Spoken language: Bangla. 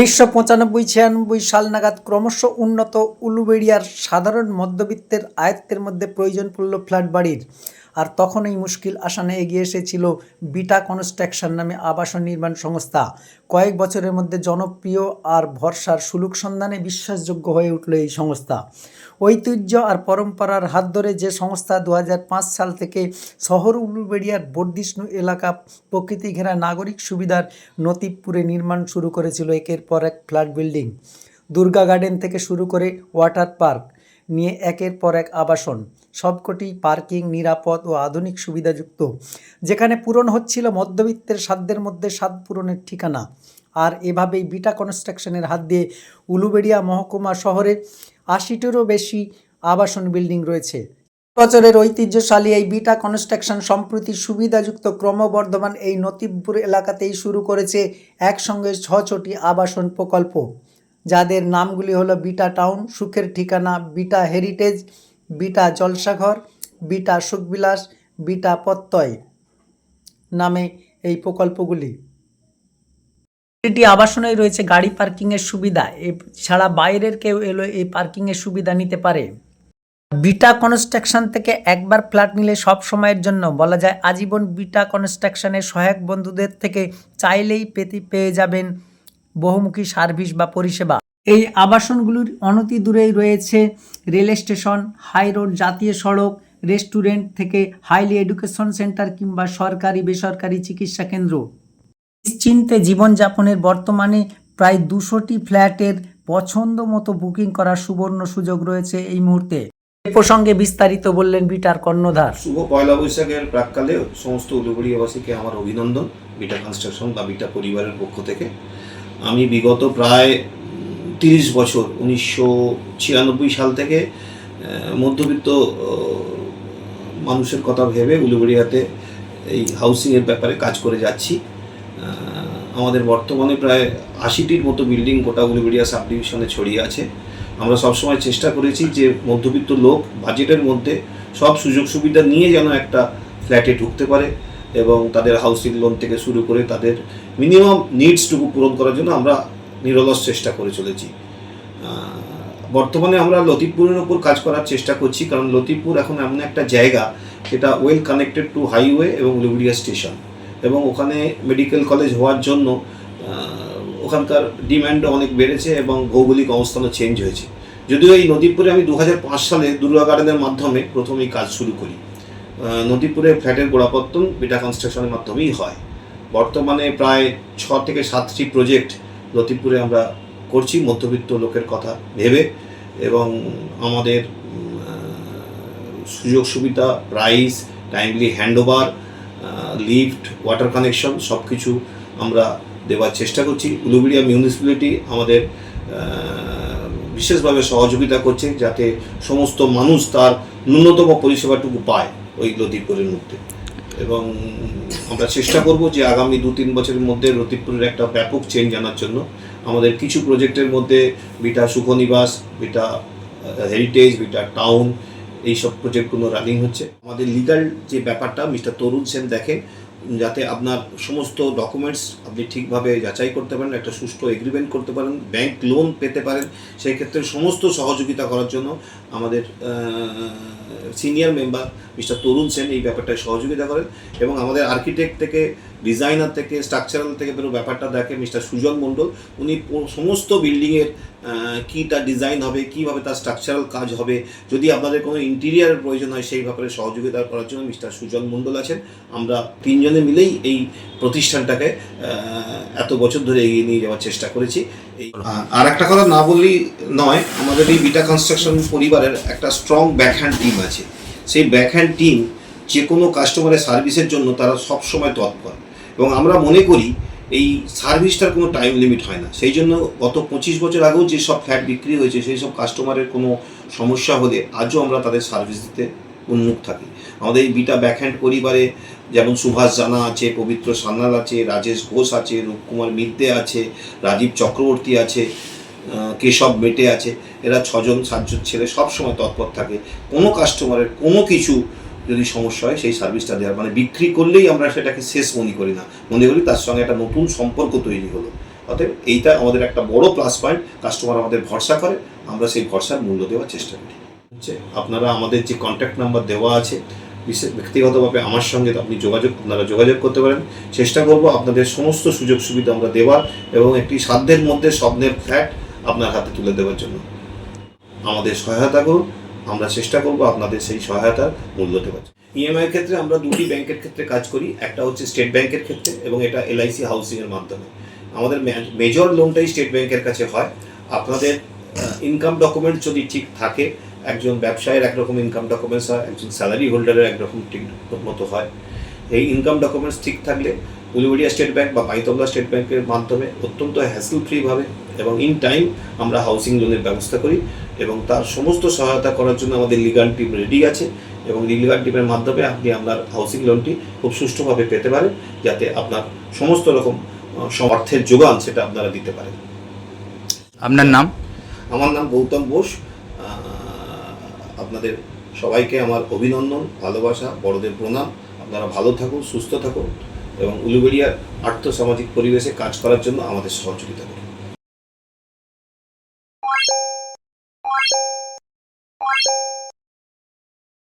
উনিশশো পঁচানব্বই, ছিয়ানব্বই সাল নাগাদ ক্রমশ উন্নত উলুবেড়িয়ার সাধারণ মধ্যবিত্তের আয়ত্তের মধ্যে প্রয়োজন পড়ল ফ্ল্যাট বাড়ির আর তখন এই মুশকিল আসানে এগিয়ে এসেছিল বিটা কনস্ট্রাকশন নামে আবাসন নির্মাণ সংস্থা। কয়েক বছরের মধ্যে জনপ্রিয় আর ভরসার সুলুক সন্ধানে বিশ্বাসযোগ্য হয়ে উঠল এই সংস্থা। ঐতিহ্য আর পরম্পরার হাত ধরে যে সংস্থা দু হাজার পাঁচ সাল থেকে শহর উলুবেড়িয়ার বর্ধিষ্ণু এলাকা প্রকৃতি ঘেরা নাগরিক সুবিধার নতিবপুরে নির্মাণ শুরু করেছিল। একের পর এক ফ্ল্যাট বিল্ডিং। দুর্গা গার্ডেন থেকে শুরু করে ওয়াটার পার্ক। নিয়ে একের পর এক আবাসন। সবকটি পার্কিং নিরাপদ ও আধুনিক সুবিধাযুক্ত, যেখানে পূরণ হচ্ছিল মধ্যবিত্তের সাধ্যের মধ্যে স্বাদ পূরণের ঠিকানা। আর এভাবেই বিটা কনস্ট্রাকশনের হাত দিয়ে উলুবেড়িয়া মহকুমা শহরে আশিটিরও বেশি আবাসন বিল্ডিং রয়েছে। বছরের ঐতিহ্যশালী এই বিটা কনস্ট্রাকশন সম্প্রতি সুবিধাযুক্ত ক্রমবর্ধমান এই নতিবপুর এলাকাতেই শুরু করেছে একসঙ্গে ছ ছটি আবাসন প্রকল্প। যাদের নামগুলি হলো বিটা টাউন, সুখের ঠিকানা, Beta Heritage, Beta Jalsaghar, Beta Sukhbilas, Beta Pratyay নামে এই প্রকল্পগুলি। এটি আবাসনেই রয়েছে গাড়ি পার্কিংয়ের সুবিধা। ছাড়া বাইরের কেউ এলো এই পার্কিংয়ের সুবিধা নিতে পারে। বিটা কনস্ট্রাকশন থেকে একবার ফ্ল্যাট নিলে সব সময়ের জন্য বলা যায় আজীবন বিটা কনস্ট্রাকশনের সহায়ক বন্ধুদের থেকে চাইলেই পেতে পেয়ে যাবেন বহুমুখী সার্ভিস বা পরিষেবা। এই আবাসনগুলির অনতি দূরেই রয়েছে রেল স্টেশন, হাই রোড, জাতীয় সড়ক, রেস্টুরেন্ট থেকে হাইলি এডুকেশন সেন্টার কিংবা সরকারি, বেসরকারি চিকিৎসা কেন্দ্র। নিশ্চিন্তে জীবনযাপনের বর্তমানে প্রায় দুশোটি ফ্ল্যাটের পছন্দ মতো বুকিং করার সুবর্ণ সুযোগ রয়েছে এই মুহূর্তে। এ প্রসঙ্গে বিস্তারিত বললেন বিটার কর্ণধার। শুভ পয়লা বৈশাখের প্রাককালে সমস্ত উলুবড়িয়াবাসীকে আমার অভিনন্দন, বিটা কনস্ট্রাকশন বা বিটা পরিবারের পক্ষ থেকে। আমি বিগত প্রায় তিরিশ বছর, উনিশশো ছিয়ানব্বই সাল থেকে মধ্যবিত্ত মানুষের কথা ভেবে উলুবড়িয়াতে এই হাউসিংয়ের ব্যাপারে কাজ করে যাচ্ছি। আমাদের বর্তমানে প্রায় আশিটির মতো বিল্ডিং গোটা উলুবেড়িয়া সাব ডিভিশনে ছড়িয়ে আছে। আমরা সবসময় চেষ্টা করেছি যে মধ্যবিত্ত লোক বাজেটের মধ্যে সব সুযোগ সুবিধা নিয়ে যেন একটা ফ্ল্যাটে ঢুকতে পারে। এবং তাদের হাউসিং লোন থেকে শুরু করে তাদের মিনিমাম নিডসটুকু পূরণ করার জন্য আমরা নিরলস চেষ্টা করে চলেছি। বর্তমানে আমরা লতিফপুরের ওপর কাজ করার চেষ্টা করছি, কারণ লতিফপুর এখন এমন একটা জায়গা, যেটা ওয়েল কানেক্টেড টু হাইওয়ে এবং উলুবেড়িয়া স্টেশন এবং ওখানে মেডিকেল কলেজ হওয়ার জন্য ওখানকার ডিম্যান্ডও অনেক বেড়েছে এবং ভৌগোলিক অবস্থানও চেঞ্জ হয়েছে। যদিও এই নদীপুরে আমি দু হাজার পাঁচ সালে দুর্গা গার্ডেনের মাধ্যমে প্রথম এই কাজ শুরু করি। নদীপুরে ফ্ল্যাটের গোড়াপত্তন বিটা কনস্ট্রাকশনের মাধ্যমেই হয়। বর্তমানে প্রায় ছ থেকে সাতটি প্রজেক্ট লতিপুরে আমরা করছি, মধ্যবিত্ত লোকের কথা ভেবে এবং আমাদের সুযোগ সুবিধা price timely handover lift water connection সব কিছু আমরা দেওয়ার চেষ্টা করছি। উলুবেড়িয়া মিউনিসিপ্যালিটি আমাদের বিশেষভাবে সহযোগিতা করছে যাতে সমস্ত মানুষ তার ন্যূনতম পরিষেবাটুকু পায়। ওই লতিপুরের মধ্যে। এবং আমরা চেষ্টা করব যে আগামী দু তিন বছরের মধ্যে লতিপুরের একটা ব্যাপক চেঞ্জ আনার জন্য। আমাদের কিছু প্রজেক্টের মধ্যে Beta Sukhnibas Beta Heritage Beta Town এইসব প্রজেক্টগুলো রানিং হচ্ছে। আমাদের লিগাল যে ব্যাপারটা মিস্টার তরুণ সেন দেখেন, যাতে আপনার সমস্ত ডকুমেন্টস আপনি ঠিকভাবে যাচাই করতে পারেন, একটা সুষ্ঠু এগ্রিমেন্ট করতে পারেন ব্যাংক লোন পেতে পারেন, সেই ক্ষেত্রে সমস্ত সহযোগিতা করার জন্য আমাদের senior member mister Tarun Sen এই ব্যাপারটায় সহযোগিতা করেন এবং আমাদের আর্কিটেক্ট থেকে ডিজাইনার থেকে স্ট্রাকচারাল থেকে পুরো ব্যাপারটা দেখে মিস্টার সুজন মণ্ডল। উনি সমস্ত বিল্ডিংয়ের কী তার ডিজাইন হবে, কীভাবে তার স্ট্রাকচারাল কাজ হবে, যদি আপনাদের কোনো ইন্টেরিয়ারের প্রয়োজন হয় সেই ব্যাপারে সহযোগিতা করার জন্য মিস্টার সুজন মণ্ডল আছেন। আমরা তিনজনে মিলেই এই প্রতিষ্ঠানটাকে এত বছর ধরে এগিয়ে নিয়ে যাওয়ার চেষ্টা করেছি। আর একটা কথা না বললেই নয়, আমাদের এই বিটা কনস্ট্রাকশন পরিবারের একটা স্ট্রং ব্যাকহ্যান্ড টিম আছে। সেই ব্যাকহ্যান্ড টিম যে কোনো কাস্টমারের সার্ভিসের জন্য তারা সব সময় তৎপর। এবং আমরা মনে করি এই সার্ভিসটার কোনো টাইম লিমিট হয় না। সেই জন্য গত পঁচিশ বছর আগেও যে সব ফ্ল্যাট বিক্রি হয়েছে, সেই সব কাস্টমারের কোনো সমস্যা হলে আজও আমরা তাদের সার্ভিস দিতে উন্মুখ থাকি। আমাদের এই বিটা ব্যাকহ্যান্ড পরিবারে যেমন সুভাষ জানা আছে, পবিত্র সান্যাল আছে, রাজেশ ঘোষ আছে, রূপকুমার মিদ্দে আছে, রাজীব চক্রবর্তী আছে কেশব মেটে আছে, এরা ছজন, সাতজন ছেলে সবসময় তৎপর থাকে। কোনো কাস্টমারের কোনো কিছু যদি সমস্যা হয়, সেই সার্ভিসটা দেওয়ার। মানে বিক্রি করলেই আমরা সেটাকে শেষ মনে করি না। মনে করি তার সঙ্গে একটা নতুন সম্পর্ক তৈরি হলো। অতএব এইটা আমাদের একটা বড় প্লাস পয়েন্ট কাস্টমার আমাদের ভরসা করে, আমরা সেই ভরসার মূল্য দেওয়ার চেষ্টা করি। আপনারা আমাদের যে কন্ট্যাক্ট নাম্বার দেওয়া আছে বিশেষ ব্যক্তিগতভাবে আমার সঙ্গে আপনি যোগাযোগ, আপনারা যোগাযোগ করতে পারেন। চেষ্টা করব আপনাদের সমস্ত সুযোগ সুবিধা আমরা দেওয়ার এবং একটি সাধ্যের মধ্যে স্বপ্নের ফ্ল্যাট আপনার হাতে তুলে দেওয়ার জন্য। আমাদের সহায়তা করুন, আমরা চেষ্টা করব আপনাদের সেই সহায়তার মূল্য দেওয়ার ইএমআই এর ক্ষেত্রে আমরা দুটি ব্যাংকের ক্ষেত্রে কাজ করি, একটা হচ্ছে স্টেট ব্যাংকের ক্ষেত্রে এবং এটা এলআইসি হাউসিং এর মাধ্যমে। আমাদের মেজর লোনটাই স্টেট ব্যাংকের কাছে হয়। আপনাদের ইনকাম ডকুমেন্ট যদি ঠিক থাকে একজন ব্যবসায়ের একরকম ইনকাম ডকুমেন্টস হয় একজন স্যালারি হোল্ডারের একরকম ঠিক মতো হয়। এই ইনকাম ডকুমেন্টস ঠিক থাকলে উলুবেড়িয়া স্টেট ব্যাংক বা পাইতবলা স্টেট ব্যাংকের মাধ্যমে অত্যন্ত হ্যাসেল ফ্রিভাবে এবং ইন টাইম আমরা হাউসিং লোনের ব্যবস্থা করি এবং তার সমস্ত সহায়তা করার জন্য আমাদের লিগাল টিম রেডি আছে এবং লিগাল টিমের মাধ্যমে আপনি আপনার হাউসিং লোনটি খুব সুষ্ঠুভাবে পেতে পারেন যাতে আপনার সমস্ত রকম অর্থের যোগান সেটা আপনারা দিতে পারেন। আপনার নাম? আমার নাম গৌতম বোস। আপনাদের সবাইকে আমার অভিনন্দন, ভালোবাসা, বড়দের প্রণাম। আপনারা ভালো থাকুন, সুস্থ থাকুন এবং উলুবেড়িয়ার আর্থসামাজিক পরিবেশে কাজ করার জন্য আমাদের সহযোগিতা করুন।